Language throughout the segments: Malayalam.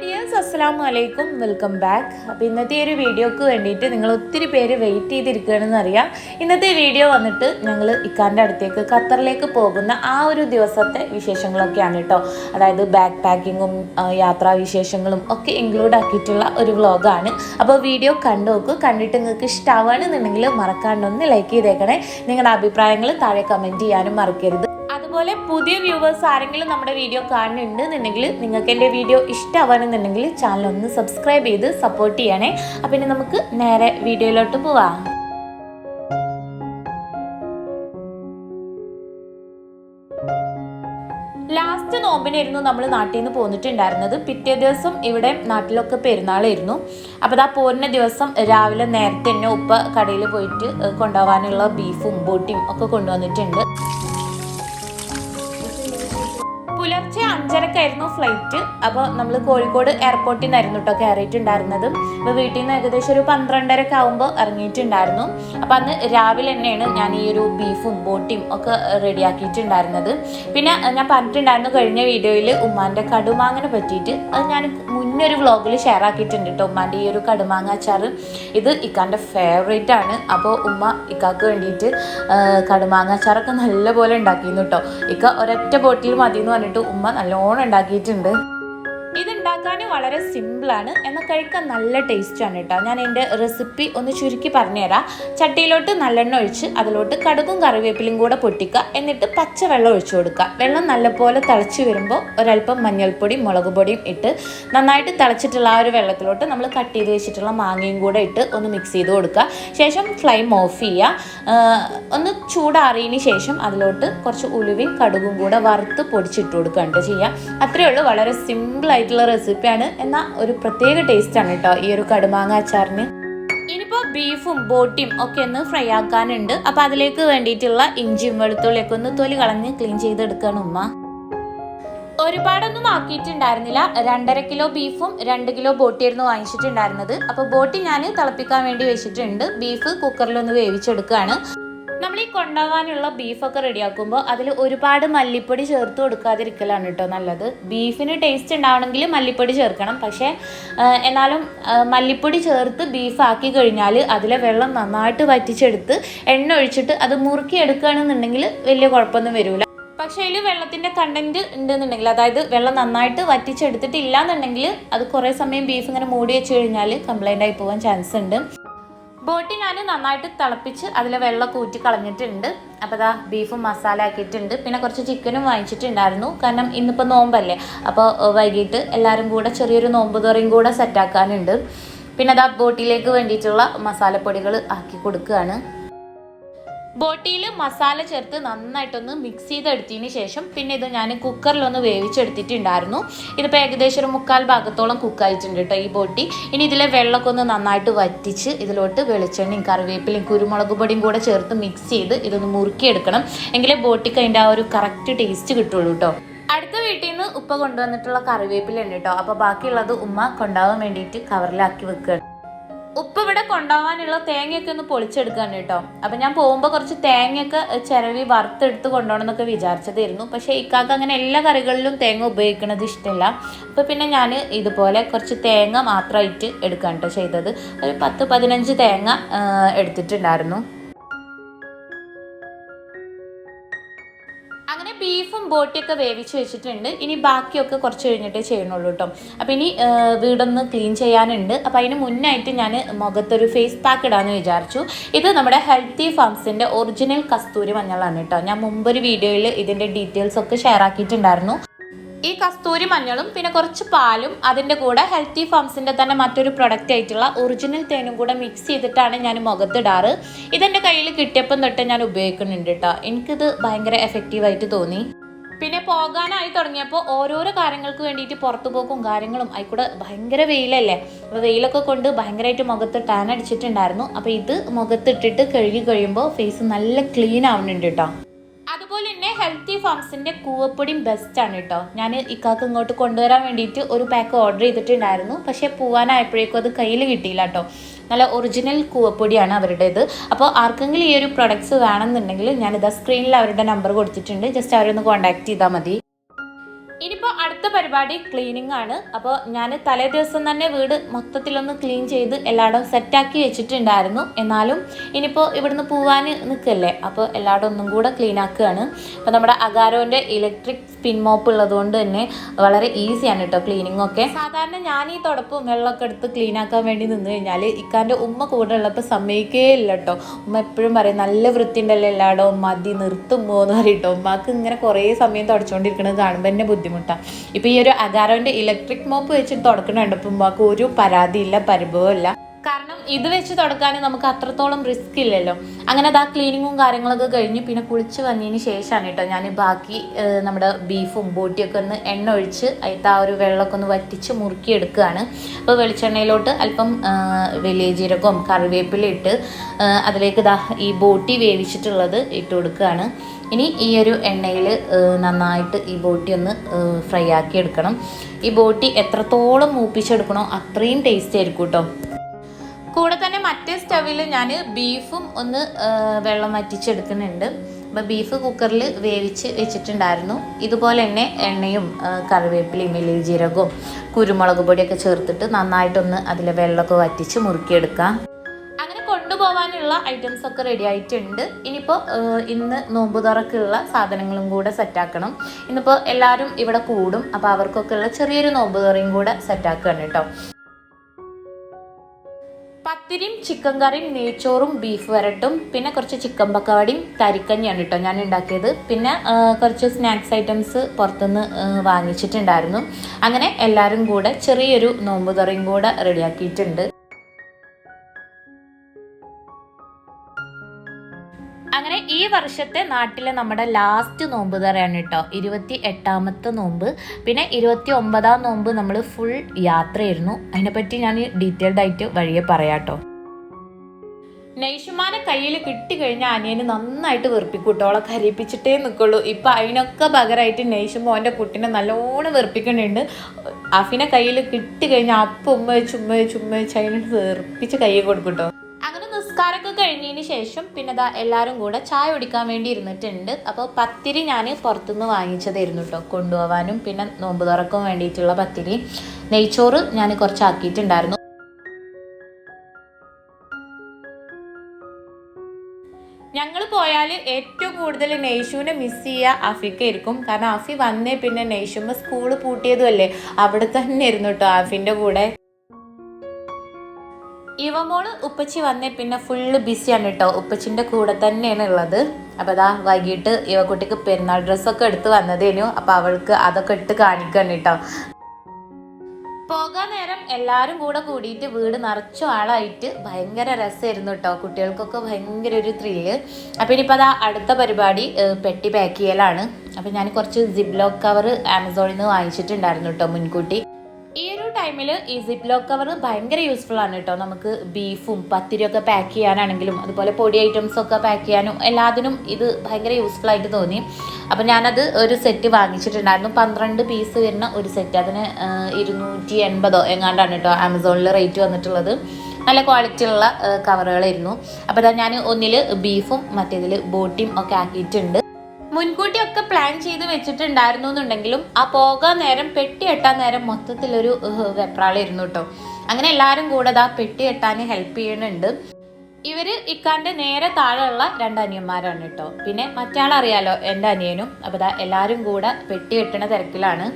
ഡിയേഴ്സ് അസ്സലാമു അലൈക്കും വെൽക്കം ബാക്ക് അപ്പോൾ ഇന്നത്തെ ഒരു വീഡിയോക്ക് വേണ്ടിയിട്ട് നിങ്ങൾ ഒത്തിരി പേര് വെയിറ്റ് ചെയ്തിരിക്കുകയാണെന്ന് അറിയാം. ഇന്നത്തെ വീഡിയോ വന്നിട്ട് ഞങ്ങൾ ഇക്കാന്റെ അടുത്തേക്ക് ഖത്തറിലേക്ക് പോകുന്ന ആ ഒരു ദിവസത്തെ വിശേഷങ്ങളൊക്കെയാണ് കേട്ടോ അതായത് ബാക്ക് പാക്കിങ്ങും യാത്രാ വിശേഷങ്ങളും ഒക്കെ ഇൻക്ലൂഡ് ആക്കിയിട്ടുള്ള ഒരു വ്ളോഗാണ് അപ്പോൾ വീഡിയോ കണ്ടു നോക്കൂ. കണ്ടിട്ട് നിങ്ങൾക്ക് ഇഷ്ടമാവുകയാണെന്നുണ്ടെങ്കിൽ മറക്കാണ്ടൊന്ന് ലൈക്ക് ചെയ്തേക്കണേ. നിങ്ങളുടെ അഭിപ്രായങ്ങൾ താഴെ കമന്റ് ചെയ്യാനും മറക്കരുത്. അതുപോലെ പുതിയ വ്യൂവേഴ്സ് ആരെങ്കിലും നമ്മുടെ വീഡിയോ കാണുന്നുണ്ട് എന്നുണ്ടെങ്കിൽ നിങ്ങൾക്ക് എന്റെ വീഡിയോ ഇഷ്ടമാവാനെന്നുണ്ടെങ്കിൽ ചാനൽ ഒന്ന് സബ്സ്ക്രൈബ് ചെയ്ത് സപ്പോർട്ട് ചെയ്യണേ. അപ്പം ഇനി നമുക്ക് നേരെ വീഡിയോയിലോട്ട് പോവാം. ലാസ്റ്റ് നോമ്പിനായിരുന്നു നമ്മൾ നാട്ടിൽ നിന്ന് പോന്നിട്ടുണ്ടായിരുന്നത്. പിറ്റേ ദിവസം ഇവിടെ നാട്ടിലൊക്കെ പെരുന്നാളായിരുന്നു. അപ്പോൾ ആ പോരുന്ന ദിവസം രാവിലെ നേരത്തെ തന്നെ ഉപ്പ കടയിൽ പോയിട്ട് കൊണ്ടുപോകാനുള്ള ബീഫും ബോട്ടിയും ഒക്കെ കൊണ്ടുവന്നിട്ടുണ്ട്. അഞ്ചരക്കായിരുന്നു ഫ്ലൈറ്റ് അപ്പോൾ നമ്മൾ കോഴിക്കോട് എയർപോർട്ടിൽ നിന്നായിരുന്നു കേട്ടോ കയറിയിട്ടുണ്ടായിരുന്നത് അപ്പോൾ വീട്ടിൽ നിന്ന് ഏകദേശം ഒരു പന്ത്രണ്ടരക്കെ ആകുമ്പോൾ ഇറങ്ങിയിട്ടുണ്ടായിരുന്നു. അപ്പോൾ അന്ന് രാവിലെ തന്നെയാണ് ഞാൻ ഈ ഒരു ബീഫും ബോട്ടിയും ഒക്കെ റെഡിയാക്കിയിട്ടുണ്ടായിരുന്നത് പിന്നെ ഞാൻ പറഞ്ഞിട്ടുണ്ടായിരുന്നു കഴിഞ്ഞ വീഡിയോയിൽ ഉമ്മാന്റെ കടുമാങ്ങനെ പറ്റിയിട്ട്. അത് ഞാൻ മുന്നേ ഒരു വ്ളോഗിൽ ഷെയർ ആക്കിയിട്ടുണ്ട് കേട്ടോ ഉമ്മാന്റെ ഈ ഒരു കടുമാങ്ങ അച്ചാർ. ഇത് ഇക്കാന്റെ ഫേവറേറ്റ് ആണ്. അപ്പോൾ ഉമ്മ ഇക്കാക്ക് വേണ്ടിയിട്ട് കടുമാങ്ങ അച്ചാറൊക്കെ നല്ലപോലെ ഉണ്ടാക്കിയിരുന്നു കേട്ടോ ഇക്ക ഒരൊറ്റ ബോട്ടിൽ മതി എന്ന് പറഞ്ഞിട്ട് ഉമ്മ നല്ലോണം ഉണ്ടാക്കിയിട്ടുണ്ട്. ഇത് ഉണ്ടാക്കാൻ വളരെ സിമ്പിളാണ്. എന്നാൽ കഴിക്കാൻ നല്ല ടേസ്റ്റ് ആണ് കേട്ടോ ഞാൻ എന്റെ റെസിപ്പി ഒന്ന് ചുരുക്കി പറഞ്ഞുതരാം. ചട്ടിയിലോട്ട് നല്ലെണ്ണ ഒഴിച്ച് അതിലോട്ട് കടുകും കറിവേപ്പിലും കൂടെ പൊട്ടിക്കുക. എന്നിട്ട് പച്ചവെള്ളം ഒഴിച്ചു കൊടുക്കുക. വെള്ളം നല്ലപോലെ തിളച്ച് വരുമ്പോൾ ഒരല്പം മഞ്ഞൾപ്പൊടിയും മുളക് പൊടിയും ഇട്ട് നന്നായിട്ട് തിളച്ചിട്ടുള്ള ആ ഒരു വെള്ളത്തിലോട്ട് നമ്മൾ കട്ട് ചെയ്ത് വെച്ചിട്ടുള്ള മാങ്ങയും കൂടെ ഇട്ട് ഒന്ന് മിക്സ് ചെയ്ത് കൊടുക്കുക. ശേഷം ഫ്ലെയിം ഓഫ് ചെയ്യുക. ഒന്ന് ചൂടാറിയതിന് ശേഷം അതിലോട്ട് കുറച്ച് ഉലുവയും കടുകും കൂടെ വറുത്ത് പൊടിച്ചിട്ട് കൊടുക്കുകയാണ് ചെയ്യുക. അത്രയേ ഉള്ളൂ. വളരെ സിമ്പിൾ ആയിട്ടുള്ള റെസിപ്പിയാണ്. എന്നാൽ ഒരു പ്രത്യേക ടേസ്റ്റ് ആണ് കേട്ടോ ഈ ഒരു കടുമാങ്ങ അച്ചാറിന്. ഇനിയിപ്പോൾ ബീഫും ബോട്ടിയും ഒക്കെ ഒന്ന് ഫ്രൈ ആക്കാനുണ്ട്. അപ്പോൾ അതിലേക്ക് വേണ്ടിയിട്ടുള്ള ഇഞ്ചിയും വെളുത്തുള്ളിയൊക്കെ ഒന്ന് തൊലി കളഞ്ഞ് ക്ലീൻ ചെയ്തെടുക്കണം ഉമ്മ. ഒരുപാടൊന്നും ആക്കിയിട്ടുണ്ടായിരുന്നില്ല. രണ്ടര കിലോ ബീഫും രണ്ട് കിലോ ബോട്ടിയായിരുന്നു വാങ്ങിച്ചിട്ടുണ്ടായിരുന്നത്. അപ്പോൾ ബോട്ടി ഞാൻ തിളപ്പിക്കാൻ വേണ്ടി വെച്ചിട്ടുണ്ട്. ബീഫ് കുക്കറിലൊന്ന് വേവിച്ചെടുക്കുകയാണ് നമ്മൾ ഈ കൊണ്ടുപോകാനുള്ള ബീഫൊക്കെ റെഡിയാക്കുമ്പോൾ അതിൽ ഒരുപാട് മല്ലിപ്പൊടി ചേർത്ത് കൊടുക്കാതിരിക്കലാണ് കേട്ടോ നല്ലത്. ബീഫിന് ടേസ്റ്റ് ഉണ്ടാവണമെങ്കിൽ മല്ലിപ്പൊടി ചേർക്കണം. പക്ഷേ എന്നാലും മല്ലിപ്പൊടി ചേർത്ത് ബീഫാക്കി കഴിഞ്ഞാൽ അതിലെ വെള്ളം നന്നായിട്ട് വറ്റിച്ചെടുത്ത് എണ്ണ ഒഴിച്ചിട്ട് അത് മുറുക്കി എടുക്കുകയാണെന്നുണ്ടെങ്കിൽ വലിയ കുഴപ്പമൊന്നും വരില്ല പക്ഷേ അതിൽ വെള്ളത്തിന്റെ കണ്ടന്റ് ഉണ്ടെന്നുണ്ടെങ്കിൽ അതായത് വെള്ളം നന്നായിട്ട് വറ്റിച്ചെടുത്തിട്ടില്ല എന്നുണ്ടെങ്കിൽ അത് കുറേ സമയം ബീഫ് ഇങ്ങനെ മൂടി വെച്ച് കഴിഞ്ഞാൽ കംപ്ലൈന്റ് ആയി പോകാൻ ചാൻസ് ഉണ്ട്. ബോട്ടി ഞാൻ നന്നായിട്ട് തിളപ്പിച്ച് അതിൽ വെള്ളമൊക്കെ ഊറ്റി കളഞ്ഞിട്ടുണ്ട്. അപ്പോൾ അതാ ബീഫും മസാല ആക്കിയിട്ടുണ്ട്. പിന്നെ കുറച്ച് ചിക്കനും വാങ്ങിച്ചിട്ടുണ്ടായിരുന്നു. കാരണം ഇന്നിപ്പോൾ നോമ്പല്ലേ. അപ്പോൾ വൈകിട്ട് എല്ലാവരും കൂടെ ചെറിയൊരു നോമ്പ് തുറയും കൂടെ സെറ്റാക്കാനുണ്ട് പിന്നെ അതാ ബോട്ടിലേക്ക് വേണ്ടിയിട്ടുള്ള മസാലപ്പൊടികൾ ആക്കി കൊടുക്കുകയാണ് ബോട്ടിയിൽ മസാല ചേർത്ത് നന്നായിട്ടൊന്ന് മിക്സ് ചെയ്തെടുത്തതിന് ശേഷം പിന്നെ ഇത് ഞാൻ കുക്കറിലൊന്ന് വേവിച്ചെടുത്തിട്ടുണ്ടായിരുന്നു. ഇതിപ്പോൾ ഏകദേശം ഒരു മുക്കാൽ ഭാഗത്തോളം കുക്കായിട്ടുണ്ട് കേട്ടോ ഈ ബോട്ടി. ഇനി ഇതിലെ വെള്ളമൊക്കെ ഒന്ന് നന്നായിട്ട് വറ്റിച്ച് ഇതിലോട്ട് വെളിച്ചെണ്ണയും കറിവേപ്പിലയും കുരുമുളക് പൊടിയും കൂടെ ചേർത്ത് മിക്സ് ചെയ്ത് ഇതൊന്ന് മുറുക്കിയെടുക്കണം. എങ്കിലേ ബോട്ടിക്ക് അതിന്റെ ആ ഒരു കറക്റ്റ് ടേസ്റ്റ് കിട്ടുള്ളൂ കേട്ടോ അടുത്ത വീട്ടിൽ നിന്ന് ഉപ്പ കൊണ്ടുവന്നിട്ടുള്ള കറിവേപ്പില ഉണ്ട് കേട്ടോ അപ്പോൾ ബാക്കിയുള്ളത് ഉമ്മ കൊണ്ടാവാൻ വേണ്ടിയിട്ട് കവറിലാക്കി വെക്കുകയാണ് ഉപ്പ് ഇവിടെ കൊണ്ടുപോകാനുള്ള തേങ്ങയൊക്കെ ഒന്ന് പൊളിച്ചെടുക്കാണ് കേട്ടോ. അപ്പം ഞാൻ പോകുമ്പോൾ കുറച്ച് തേങ്ങയൊക്കെ ചിരവി വറുത്തെടുത്ത് കൊണ്ടുപോകണം എന്നൊക്കെ വിചാരിച്ചതായിരുന്നു. പക്ഷേ ഇക്കാക്ക് അങ്ങനെ എല്ലാ കറികളിലും തേങ്ങ ഉപയോഗിക്കുന്നത് ഇഷ്ടമല്ല അപ്പോൾ പിന്നെ ഞാൻ ഇതുപോലെ കുറച്ച് തേങ്ങ മാത്രമായിട്ട് എടുക്കാൻ കേട്ടോ ചെയ്തത്. ഒരു പത്ത് പതിനഞ്ച് തേങ്ങ എടുത്തിട്ടുണ്ടായിരുന്നു. ബീഫും ബോട്ടിയൊക്കെ വേവിച്ച് വെച്ചിട്ടുണ്ട്. ഇനി ബാക്കിയൊക്കെ കുറച്ച് കഴിഞ്ഞിട്ടേ ചെയ്യണുള്ളൂ കേട്ടോ അപ്പം ഇനി വീടൊന്ന് ക്ലീൻ ചെയ്യാനുണ്ട്. അപ്പം അതിന് മുന്നായിട്ട് ഞാൻ മുഖത്തൊരു ഫേസ് പാക്ക് ഇടാമെന്ന് വിചാരിച്ചു. ഇത് നമ്മുടെ ഹെൽത്തി ഫാംസിന്റെ ഒറിജിനൽ കസ്തൂരി മഞ്ഞളാണ് കേട്ടോ ഞാൻ മുമ്പൊരു വീഡിയോയിൽ ഇതിന്റെ ഡീറ്റെയിൽസ് ഒക്കെ ഷെയർ ആക്കിയിട്ടുണ്ടായിരുന്നു. ഈ കസ്തൂരി മഞ്ഞളും പിന്നെ കുറച്ച് പാലും അതിന്റെ കൂടെ ഹെൽത്തി ഫാംസിന്റെ തന്നെ മറ്റൊരു പ്രൊഡക്റ്റ് ആയിട്ടുള്ള ഒറിജിനൽ തേനും കൂടെ മിക്സ് ചെയ്തിട്ടാണ് ഞാൻ മുഖത്തിടാറ്. ഇതെന്റെ കയ്യിൽ കിട്ടിയപ്പം തൊട്ട് ഞാൻ ഉപയോഗിക്കുന്നുണ്ട് കേട്ടോ എനിക്കിത് ഭയങ്കര എഫക്റ്റീവായിട്ട് തോന്നി. പിന്നെ പോകാനായി തുടങ്ങിയപ്പോൾ ഓരോരോ കാര്യങ്ങൾക്ക് വേണ്ടിയിട്ട് പുറത്തു പോക്കും കാര്യങ്ങളും ആയിക്കൂടെ ഭയങ്കര വെയിലല്ലേ. അപ്പോൾ വെയിലൊക്കെ കൊണ്ട് ഭയങ്കരമായിട്ട് മുഖത്ത് ടാൻ അടിച്ചിട്ടുണ്ടായിരുന്നു. അപ്പോൾ ഇത് മുഖത്തിട്ടിട്ട് കഴുകി കഴിയുമ്പോൾ ഫേസ് നല്ല ക്ലീൻ ആവുന്നുണ്ട് കേട്ടോ അതുപോലെ തന്നെ ഹെൽത്തി ഫാംസിന്റെ കൂവപ്പൊടിയും ആണ് കേട്ടോ ഞാൻ ഇക്കാക്ക് ഇങ്ങോട്ട് കൊണ്ടുവരാൻ വേണ്ടിയിട്ട് ഒരു പാക്ക് ഓർഡർ ചെയ്തിട്ടുണ്ടായിരുന്നു. പക്ഷേ പോവാനായപ്പോഴേക്കും അത് കയ്യിൽ കിട്ടിയില്ല കേട്ടോ നല്ല ഒറിജിനൽ കൂവപ്പൊടിയാണ് അവരുടേത്. അപ്പോൾ ആർക്കെങ്കിലും ഈ ഒരു പ്രൊഡക്ട്സ് വേണമെന്നുണ്ടെങ്കിൽ ഞാനിതാ സ്ക്രീനിൽ അവരുടെ നമ്പർ കൊടുത്തിട്ടുണ്ട്. ജസ്റ്റ് അവരൊന്ന് കോൺടാക്ട് ചെയ്താൽ മതി. ഇനിയിപ്പോൾ അടുത്ത പരിപാടി ക്ലീനിങ് ആണ്. അപ്പോൾ ഞാൻ തലേ ദിവസം തന്നെ വീട് മൊത്തത്തിലൊന്ന് ക്ലീൻ ചെയ്ത് എല്ലായിടവും സെറ്റാക്കി വെച്ചിട്ടുണ്ടായിരുന്നു. എന്നാലും ഇനിയിപ്പോൾ ഇവിടുന്ന് പോവാൻ നിൽക്കല്ലേ അപ്പോൾ എല്ലായിടവും ഒന്നും കൂടെ ക്ലീൻ ആക്കുകയാണ്. അപ്പോൾ നമ്മുടെ അഗാരോന്റെ ഇലക്ട്രിക് സ്പിൻ മോപ്പ് ഉള്ളതുകൊണ്ട് തന്നെ വളരെ ഈസിയാണ് കേട്ടോ ക്ലീനിങ് ഒക്കെ. സാധാരണ ഞാൻ ഈ തുടപ്പും വെള്ളമൊക്കെ എടുത്ത് ക്ലീൻ ആക്കാൻ വേണ്ടി നിന്ന് കഴിഞ്ഞാൽ ഇക്കാന്റെ ഉമ്മ കൂടെ ഉള്ളപ്പോൾ സമ്മതിക്കേ ഇല്ല കേട്ടോ ഉമ്മ എപ്പോഴും പറയും നല്ല വൃത്തി ഉണ്ടല്ലോ എല്ലായിടവും മതി നിർത്തുമ്പോ എന്ന് പറയട്ടോ ഉമ്മാക്ക് ഇങ്ങനെ കുറേ സമയം തുടച്ചുകൊണ്ടിരിക്കുന്നത് കാണുമ്പോൾ തന്നെ ബുദ്ധിമുട്ടാണ് ഇപ്പോൾ ഈ ഒരു അഗാരോന്റെ ഇലക്ട്രിക് മോപ്പ് വെച്ചിട്ട് തുടക്കണുണ്ട് അപ്പം ഉമ്മാക്ക് ഒരു പരാതിയില്ല പരിഭവം ഇല്ല. കാരണം ഇത് വെച്ച് തുടക്കാൻ നമുക്ക് അത്രത്തോളം റിസ്ക് ഇല്ലല്ലോ. അങ്ങനെ അതാ ക്ലീനിങ്ങും കാര്യങ്ങളൊക്കെ കഴിഞ്ഞ് പിന്നെ കുളിച്ച് വന്നതിന് ശേഷമാണ് കേട്ടോ ഞാൻ ബാക്കി നമ്മുടെ ബീഫും ബോട്ടിയൊക്കെ ഒന്ന് എണ്ണ ഒഴിച്ച് അതിലത്തെ ആ ഒരു വെള്ളമൊക്കെ ഒന്ന് വറ്റിച്ച് മുറുക്കിയെടുക്കുകയാണ് അപ്പോൾ വെളിച്ചെണ്ണയിലോട്ട് അല്പം വലിയ ജീരകവും കറിവേപ്പില ഇട്ട് അതിലേക്ക് ദാ ഈ ബോട്ടി വേവിച്ചിട്ടുള്ളത് ഇട്ട് കൊടുക്കുകയാണ് ഇനി ഈ ഒരു എണ്ണയിൽ നന്നായിട്ട് ഈ ബോട്ടി ഒന്ന് ഫ്രൈ ആക്കി എടുക്കണം. ഈ ബോട്ടി എത്രത്തോളം മൂപ്പിച്ചെടുക്കണോ അത്രയും ടേസ്റ്റ് ആയിരിക്കും കേട്ടോ. കൂടെ തന്നെ മറ്റേ സ്റ്റവിൽ ഞാൻ ബീഫും ഒന്ന് വെള്ളം വറ്റിച്ചെടുക്കുന്നുണ്ട്. അപ്പോൾ ബീഫ് കുക്കറിൽ വേവിച്ച് വെച്ചിട്ടുണ്ടായിരുന്നു. ഇതുപോലെ തന്നെ എണ്ണയും കറിവേപ്പിലയും വലിയ ജീരകവും കുരുമുളക് പൊടിയൊക്കെ ചേർത്തിട്ട് നന്നായിട്ടൊന്ന് അതിലെ വെള്ളമൊക്കെ വറ്റിച്ച് മുറുക്കിയെടുക്കാം. അങ്ങനെ കൊണ്ടുപോകാനുള്ള ഐറ്റംസ് ഒക്കെ റെഡി ആയിട്ടുണ്ട്. ഇനിയിപ്പോൾ ഇന്ന് നോമ്പ് തുറക്കുള്ള സാധനങ്ങളും കൂടെ സെറ്റാക്കണം ഇന്നിപ്പോൾ എല്ലാവരും ഇവിടെ കൂടും. അപ്പോൾ അവർക്കൊക്കെ ഉള്ള ചെറിയൊരു നോമ്പ് തുറയും കൂടെ സെറ്റാക്കുകയാണ് കേട്ടോ. പത്തിരിയും ചിക്കൻ കറിയും നെയ്ച്ചോറും ബീഫ് വരട്ടും പിന്നെ കുറച്ച് ചിക്കൻ പക്കവടിയും തരിക്കഞ്ഞിയാണ് കേട്ടോ ഞാൻ ഉണ്ടാക്കിയത്. പിന്നെ കുറച്ച് സ്നാക്സ് ഐറ്റംസ് പുറത്തുനിന്ന് വാങ്ങിച്ചിട്ടുണ്ടായിരുന്നു. അങ്ങനെ എല്ലാവരും കൂടെ ചെറിയൊരു നോമ്പ് തുറയും കൂടെ റെഡിയാക്കിയിട്ടുണ്ട്. അങ്ങനെ ഈ വർഷത്തെ നാട്ടിലെ നമ്മുടെ ലാസ്റ്റ് നോമ്പ് തറയാണ് കേട്ടോ ഇരുപത്തി എട്ടാമത്തെ നോമ്പ് പിന്നെ ഇരുപത്തി ഒമ്പതാം നോമ്പ് നമ്മൾ ഫുൾ യാത്രയായിരുന്നു അതിനെപ്പറ്റി ഞാൻ ഡീറ്റെയിൽഡ് ആയിട്ട് വഴിയെ പറയാട്ടോ നെയ്ഷുമാനെ കയ്യിൽ കിട്ടിക്കഴിഞ്ഞാൽ അനിയന് നന്നായിട്ട് വെറുപ്പിക്കൂട്ടോ അവളെ കരയിപ്പിച്ചിട്ടേ നിൽക്കുള്ളൂ ഇപ്പം അതിനൊക്കെ പകരമായിട്ട് നൈഷു എന്റെ കുട്ടീനെ നല്ലോണം വെറുപ്പിക്കുന്നുണ്ട് അഫിനെ കയ്യിൽ കിട്ടിക്കഴിഞ്ഞാൽ അപ്പം ഉമ്മ വെച്ച് ഉമ്മ വെച്ച് ഉമ്മ വെച്ച് അതിനെ വെറുപ്പിച്ച് കൈ കൊടുക്കൂട്ടോ അങ്ങനെ നിസ്കാരമൊക്കെ കഴിഞ്ഞതിന് ശേഷം പിന്നെ ദാ എല്ലാവരും കൂടെ ചായ കുടിക്കാൻ വേണ്ടി ഇരുന്നിട്ടുണ്ട്. അപ്പോൾ പത്തിരി ഞാൻ പുറത്തുനിന്ന് വാങ്ങിച്ചതായിരുന്നു കേട്ടോ കൊണ്ടുപോകാനും പിന്നെ നോമ്പ് തുറക്കാൻ വേണ്ടിയിട്ടുള്ള പത്തിരി. നെയ്ച്ചോറ് ഞാൻ കുറച്ചാക്കിയിട്ടുണ്ടായിരുന്നു. ഞങ്ങൾ പോയാൽ ഏറ്റവും കൂടുതൽ നെയ്ഷുവിനെ മിസ് ചെയ്യുക അഫിക്കായിരിക്കും കാരണം അഫി വന്നേ പിന്നെ നെയ്ഷുമ്മ സ്കൂൾ പൂട്ടിയതുമല്ലേ അവിടെ തന്നെ ഇരുന്നു കേട്ടോ അഫിന്റെ കൂടെ. ഇവമോൾ ഉപ്പച്ചി വന്നേ പിന്നെ ഫുള്ള് ബിസിയാണ് കേട്ടോ ഉപ്പച്ചിന്റെ കൂടെ തന്നെയാണ് ഉള്ളത് അപ്പോൾ അതാ വൈകിട്ട് ഇവക്കുട്ടിക്ക് പെരുന്നാൾ ഡ്രസ്സൊക്കെ എടുത്ത് വന്നതേനു. അപ്പോൾ അവൾക്ക് അതൊക്കെ ഇട്ട് കാണിക്കണം കേട്ടോ പോകാൻ നേരം എല്ലാവരും കൂടെ കൂടിയിട്ട് വീട് നിറച്ചു ആളായിട്ട് ഭയങ്കര രസമായിരുന്നു കേട്ടോ കുട്ടികൾക്കൊക്കെ ഭയങ്കര ഒരു ത്രില്ല് അപ്പം ഇനിയിപ്പോൾ അതാ അടുത്ത പരിപാടി പെട്ടി പാക്ക് ചെയ്യലാണ്. അപ്പം ഞാൻ കുറച്ച് ജിബ്ലോക്ക് കവർ ആമസോണിൽ നിന്ന് വാങ്ങിച്ചിട്ടുണ്ടായിരുന്നു കേട്ടോ മുൻകൂട്ടി. ഈ ഒരു ടൈമിൽ ഈ സിപ്പ് ലോക്ക് കവർ ഭയങ്കര യൂസ്ഫുൾ ആണ് കേട്ടോ നമുക്ക് ബീഫും പത്തിരിയൊക്കെ പാക്ക് ചെയ്യാനാണെങ്കിലും അതുപോലെ പൊടി ഐറ്റംസ് ഒക്കെ പാക്ക് ചെയ്യാനും എല്ലാത്തിനും ഇത് ഭയങ്കര യൂസ്ഫുൾ ആയിട്ട് തോന്നി. അപ്പം ഞാനത് ഒരു സെറ്റ് വാങ്ങിച്ചിട്ടുണ്ടായിരുന്നു. പന്ത്രണ്ട് പീസ് വരുന്ന ഒരു സെറ്റ് അതിന് ഇരുന്നൂറ്റി എൺപതോ എങ്ങാണ്ടാണ് കേട്ടോ ആമസോണിൽ റേറ്റ് വന്നിട്ടുള്ളത്. നല്ല ക്വാളിറ്റി ഉള്ള കവറുകളായിരുന്നു അപ്പോൾ ഞാൻ ഒന്നിൽ ബീഫും മറ്റേതിൽ ബോട്ടിയും ഒക്കെ ആക്കിയിട്ടുണ്ട്. മുൻകൂട്ടിയൊക്കെ പ്ലാൻ ചെയ്ത് വെച്ചിട്ടുണ്ടായിരുന്നു എന്നുണ്ടെങ്കിലും ആ പോകാൻ നേരം പെട്ടി എട്ടാൻ നേരം മൊത്തത്തിലൊരു വെപ്രാളിരുന്നു കേട്ടോ അങ്ങനെ എല്ലാവരും കൂടെ ആ പെട്ടി എട്ടാൻ ഹെൽപ്പ് ചെയ്യുന്നുണ്ട്. ഇവർ ഇക്കാന്റെ നേരെ താഴെയുള്ള രണ്ട് അനിയന്മാരാണ് കേട്ടോ പിന്നെ മറ്റാളറിയാലോ എന്റെ അനിയനും. അപ്പോൾ എല്ലാവരും കൂടെ പെട്ടി കെട്ടണ തിരക്കിലാണ്.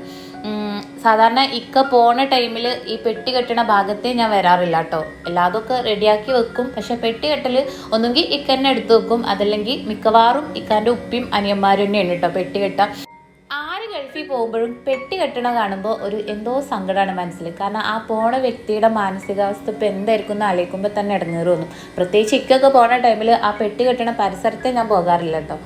സാധാരണ ഇക്ക പോണ ടൈമിൽ ഈ പെട്ടി കെട്ടണ ഭാഗത്തെ ഞാൻ വരാറില്ല കേട്ടോ. എല്ലാതൊക്കെ റെഡിയാക്കി വെക്കും. പക്ഷെ പെട്ടി കെട്ടൽ ഒന്നുകിൽ ഇക്കന്നെ എടുത്തു വെക്കും. അതല്ലെങ്കിൽ മിക്കവാറും ഇക്കാന്റെ ഉപ്പിയും അനിയന്മാരും തന്നെയാണ് കേട്ടോ പെട്ടി കെട്ടാം. ആര് ഗൾഫിൽ പോകുമ്പോഴും പെട്ടി കെട്ടണ കാണുമ്പോൾ ഒരു എന്തോ സങ്കടമാണ് മനസ്സിൽ കാരണം ആ പോണ വ്യക്തിയുടെ മാനസികാവസ്ഥ ഇപ്പം എന്തായിരിക്കും എന്ന് ആലോചിക്കുമ്പോൾ തന്നെ ഇടങ്ങേറുന്നു തോന്നും. പ്രത്യേകിച്ച് ഇക്കൊക്കെ പോണ ടൈമിൽ ആ പെട്ടി കെട്ടണ പരിസരത്തെ ഞാൻ പോകാറില്ല കേട്ടോ.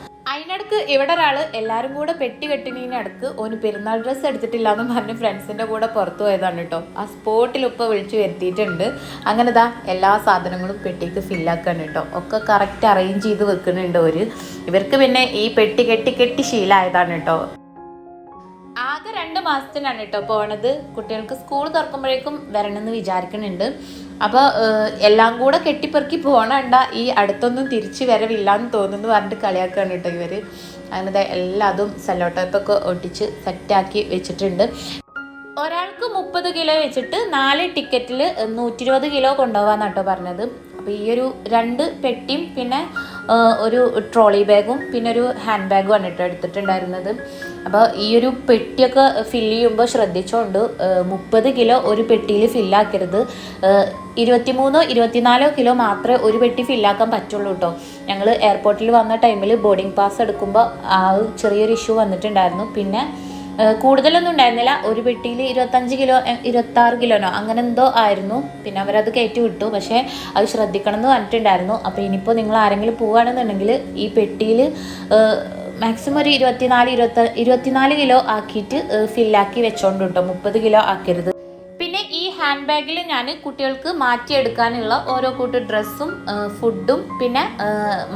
അതിനിടക്ക് ഇവിടെ ഒരാൾ എല്ലാവരും കൂടെ പെട്ടി കെട്ടിനടുക്ക് ഓന് പെരുന്നാൾ ഡ്രസ്സ് എടുത്തിട്ടില്ല എന്ന് പറഞ്ഞ് ഫ്രണ്ട്സിന്റെ കൂടെ പുറത്തു പോയതാണ് കേട്ടോ. ആ സ്പോട്ടിൽ ഉപ്പ വിളിച്ചു വരുത്തിയിട്ടുണ്ട്. അങ്ങനെ ദാ എല്ലാ സാധനങ്ങളും പെട്ടിക്ക് ഫില്ലാക്കാണ് കേട്ടോ. ഒക്കെ കറക്റ്റ് അറേഞ്ച് ചെയ്ത് വെക്കുന്നുണ്ട് ഒരു ഇവർക്ക് പിന്നെ ഈ പെട്ടി കെട്ടി കെട്ടി ശീലായതാണ് കേട്ടോ. ആകെ രണ്ട് മാസത്തിനാണ് കേട്ടോ പോണത്. കുട്ടികൾക്ക് സ്കൂൾ തുറക്കുമ്പോഴേക്കും വരണമെന്ന് വിചാരിക്കുന്നുണ്ട്. അപ്പോൾ എല്ലാം കൂടെ കെട്ടിപ്പെറുക്കി പോകണണ്ട ഈ അടുത്തൊന്നും തിരിച്ചു വരവില്ല എന്ന് തോന്നുന്നു പറഞ്ഞിട്ട് കളിയാക്കുകയാണ് കേട്ടോ ഇവർ അങ്ങനെ എല്ലാതും സെല്ലോ ടൈപ്പൊക്കെ ഒട്ടിച്ച് സെറ്റാക്കി വെച്ചിട്ടുണ്ട്. ഒരാൾക്ക് മുപ്പത് കിലോ വെച്ചിട്ട് നാല് ടിക്കറ്റിൽ നൂറ്റി ഇരുപത് കിലോ കൊണ്ടുപോകാന്നാട്ടോ പറഞ്ഞത്. അപ്പോൾ ഈ ഒരു രണ്ട് പെട്ടിയും പിന്നെ ഒരു ട്രോളി ബാഗും പിന്നെ ഒരു ഹാൻഡ് ബാഗും ആണ് കേട്ടോ എടുത്തിട്ടുണ്ടായിരുന്നത്. അപ്പോൾ ഈ ഒരു പെട്ടിയൊക്കെ ഫില്ല് ചെയ്യുമ്പോൾ ശ്രദ്ധിച്ചുകൊണ്ട് മുപ്പത് കിലോ ഒരു പെട്ടിയിൽ ഫില്ലാക്കരുത് ഇരുപത്തിമൂന്നോ ഇരുപത്തിനാലോ കിലോ മാത്രമേ ഒരു പെട്ടി ഫില്ലാക്കാൻ പറ്റുള്ളൂ കേട്ടോ. ഞങ്ങൾ എയർപോർട്ടിൽ വന്ന ടൈമിൽ ബോർഡിംഗ് പാസ് എടുക്കുമ്പോൾ ആ ചെറിയൊരു ഇഷ്യൂ വന്നിട്ടുണ്ടായിരുന്നു. പിന്നെ കൂടുതലൊന്നും ഉണ്ടായിരുന്നില്ല. ഒരു പെട്ടിയിൽ ഇരുപത്തഞ്ച് കിലോ ഇരുപത്തി ആറ് കിലോനോ അങ്ങനെ എന്തോ ആയിരുന്നു. പിന്നെ അവരത് കയറ്റി വിട്ടു. പക്ഷേ അത് ശ്രദ്ധിക്കണം എന്ന് പറഞ്ഞിട്ടുണ്ടായിരുന്നു. അപ്പോൾ ഇനിയിപ്പോൾ നിങ്ങൾ ആരെങ്കിലും പോവുകയാണെന്നുണ്ടെങ്കിൽ ഈ പെട്ടിയിൽ മാക്സിമം ഒരു ഇരുപത്തിനാല് ഇരുപത്തി ഇരുപത്തിനാല് കിലോ ആക്കിയിട്ട് ഫില്ലാക്കി വെച്ചോണ്ട് കേട്ടോ മുപ്പത് കിലോ ആക്കരുത്. പിന്നെ ഈ ഹാൻഡ് ബാഗിൽ ഞാൻ കുട്ടികൾക്ക് മാറ്റിയെടുക്കാനുള്ള ഓരോ കൂട്ട് ഡ്രസ്സും ഫുഡും പിന്നെ